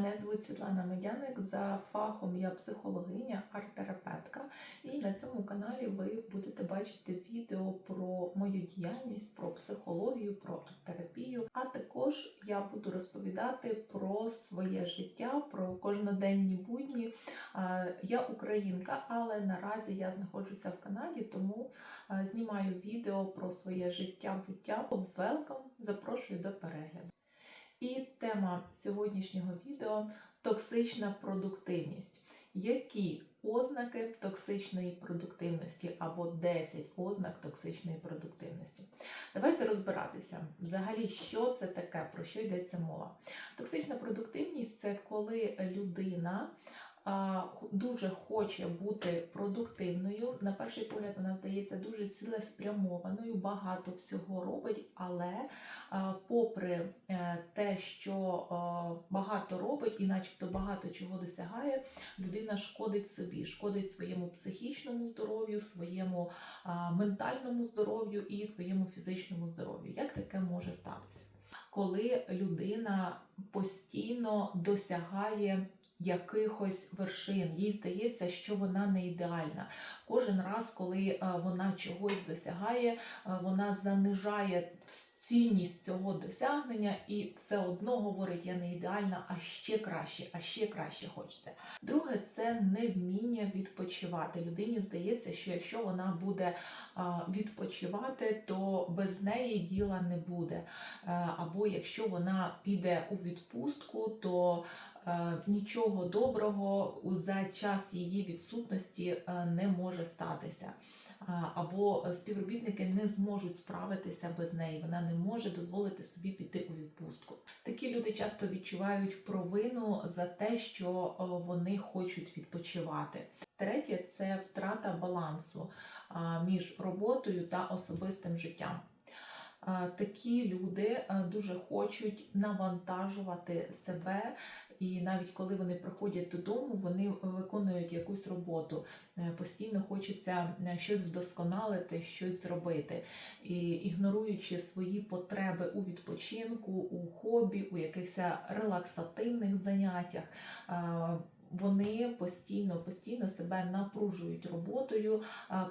Мене звуть Світлана Медяник. За фахом я психологиня, арт-терапевтка. І на цьому каналі ви будете бачити відео про мою діяльність, про психологію, про арт-терапію. А також я буду розповідати про своє життя, про кожноденні будні. Я українка, але наразі я знаходжуся в Канаді, тому знімаю відео про своє життя, буття. Welcome! Запрошую до перегляду. І тема сьогоднішнього відео токсична продуктивність. Які ознаки токсичної продуктивності або 10 ознак токсичної продуктивності? Давайте розбиратися. Взагалі, що це таке, про що йдеться мова? Токсична продуктивність це коли людина дуже хоче бути продуктивною. На перший погляд вона здається дуже цілеспрямованою, багато всього робить, але попри е, те, що багато робить і начебто багато чого досягає, людина шкодить собі, шкодить своєму психічному здоров'ю, своєму ментальному здоров'ю і своєму фізичному здоров'ю. Як таке може статися? Коли людина постійно досягає якихось вершин, їй здається, що вона не ідеальна. Кожен раз, коли е, вона чогось досягає, е, вона занижає цінність цього досягнення і все одно говорить, я не ідеальна, а ще краще, а ще краще хочеться. Друге, це невміння відпочивати. Людині здається, що якщо вона буде відпочивати, то без неї діла не буде. Е, Або якщо вона піде у відпустку, то нічого доброго за час її відсутності е, не може статися. Або співробітники не зможуть справитися без неї, вона не може дозволити собі піти у відпустку. Такі люди часто відчувають провину за те, що вони хочуть відпочивати. Третє це втрата балансу між роботою та особистим життям. Такі люди дуже хочуть навантажувати себе, і навіть коли вони приходять додому, вони виконують якусь роботу. Е, Постійно хочеться е, щось вдосконалити, щось зробити, і ігноруючи свої потреби у відпочинку, у хобі, у якихось релаксативних заняттях. Вони постійно, постійно себе напружують роботою,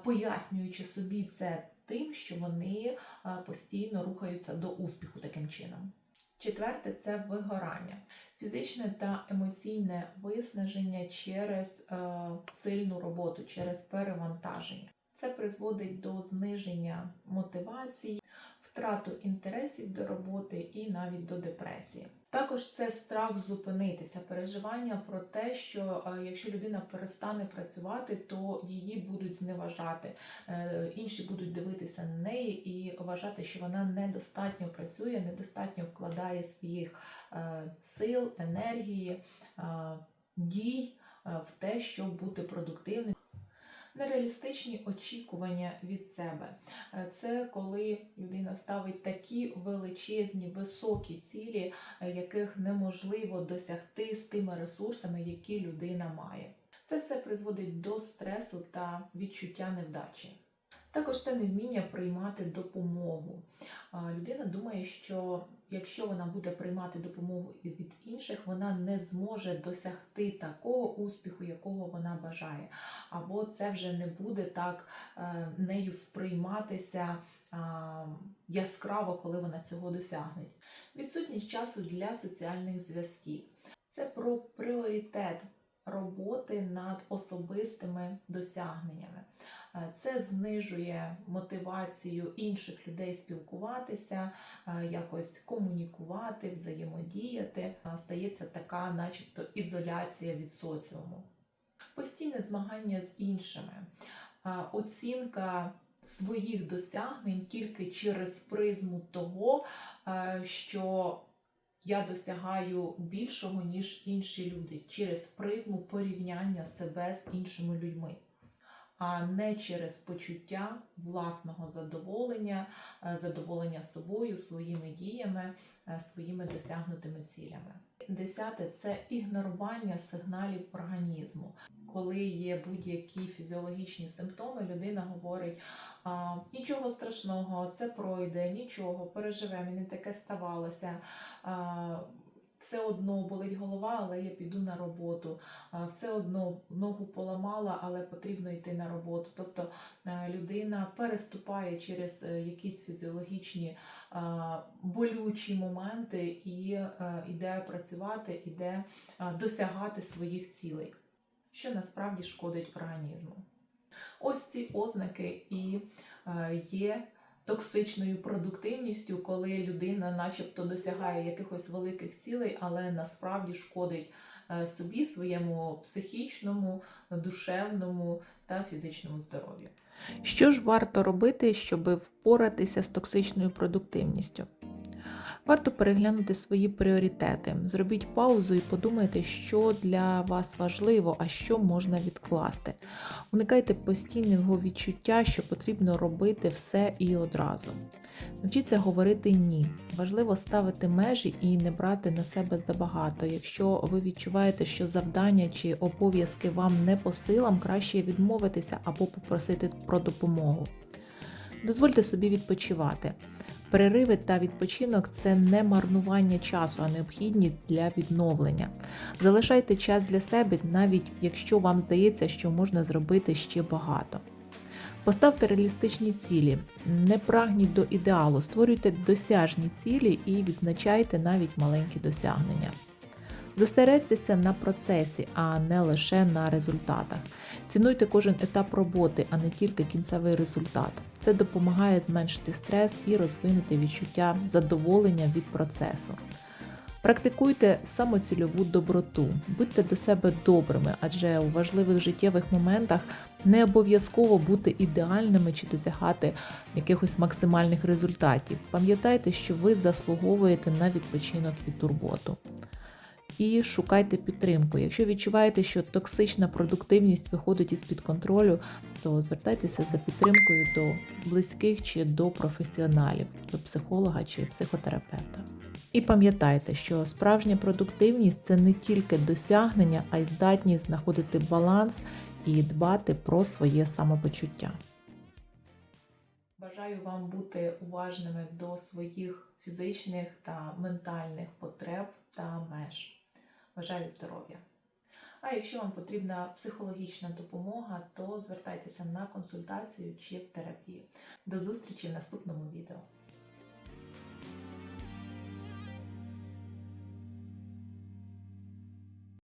пояснюючи собі це тим, що вони постійно рухаються до успіху таким чином. Четверте це вигорання, фізичне та емоційне виснаження через е, сильну роботу, через перевантаження. Це призводить до зниження мотивації, втрату інтересів до роботи і навіть до депресії. Також це страх зупинитися, переживання про те, що е, якщо людина перестане працювати, то її будуть зневажати. Е, Інші будуть дивитися на неї і вважати, що вона недостатньо працює, недостатньо вкладає своїх е, сил, енергії, дій в те, щоб бути продуктивним. Нереалістичні очікування від себе. Е, Це коли людина ставить такі величезні, високі цілі, е, яких неможливо досягти з тими ресурсами, які людина має. Це все призводить до стресу та відчуття невдачі. Також це невміння приймати допомогу. Людина думає, що якщо вона буде приймати допомогу від інших, вона не зможе досягти такого успіху, якого вона бажає. Або це вже не буде так е, нею сприйматися яскраво, коли вона цього досягне. Відсутність часу для соціальних зв'язків. Це про пріоритет роботи над особистими досягненнями. Е, Це знижує мотивацію інших людей спілкуватися, е, якось комунікувати, взаємодіяти. Е, Стається така, начебто, ізоляція від соціуму. Постійне змагання з іншими, оцінка своїх досягнень тільки через призму того, що я досягаю більшого, ніж інші люди, через призму порівняння себе з іншими людьми, а не через почуття власного задоволення, е, задоволення собою, своїми діями, е, своїми досягнутими цілями. Десяте це ігнорування сигналів організму. Коли є будь-які фізіологічні симптоми, людина говорить: а, нічого страшного, це пройде, нічого, переживемо, і не таке ставалося. А, все одно болить голова, але я піду на роботу. Все одно ногу поламала, але потрібно йти на роботу. Тобто е, людина переступає через е, якісь фізіологічні болючі моменти і е, іде працювати, іде досягати своїх цілей, що насправді шкодить організму. Ось ці ознаки і е, є токсичною продуктивністю, коли людина, начебто, досягає якихось великих цілей, але насправді шкодить е, собі, своєму психічному, душевному та фізичному здоров'ю. Що ж варто робити, щоб впоратися з токсичною продуктивністю? Варто переглянути свої пріоритети. Зробіть паузу і подумайте, що для вас важливо, а що можна відкласти. Уникайте постійного відчуття, що потрібно робити все і одразу. Навчіться говорити ні. Важливо ставити межі і не брати на себе забагато. Якщо ви відчуваєте, що завдання чи обов'язки вам не по силам, краще відмовитися або попросити про допомогу. Дозвольте собі відпочивати. Перериви та відпочинок це не марнування часу, а необхідність для відновлення. Залишайте час для себе, навіть якщо вам здається, що можна зробити ще багато. Поставте реалістичні цілі, не прагніть до ідеалу, створюйте досяжні цілі і відзначайте навіть маленькі досягнення. Зосередьтеся на процесі, а не лише на результатах. Цінуйте кожен етап роботи, а не тільки кінцевий результат. Це допомагає зменшити стрес і розвинути відчуття задоволення від процесу. Практикуйте самоцільову доброту, будьте до себе добрими, адже у важливих життєвих моментах не обов'язково бути ідеальними чи досягати якихось максимальних результатів. Пам'ятайте, що ви заслуговуєте на відпочинок і турботу. І шукайте підтримку. Якщо відчуваєте, що токсична продуктивність виходить із під контролю, то звертайтеся за підтримкою до близьких чи до професіоналів, до психолога чи психотерапевта. І пам'ятайте, що справжня продуктивність це не тільки досягнення, а й здатність знаходити баланс і дбати про своє самопочуття. Бажаю вам бути уважними до своїх фізичних та ментальних потреб та меж. Бажаю здоров'я! А якщо вам потрібна психологічна допомога, то звертайтеся на консультацію чи в терапію. До зустрічі в наступному відео.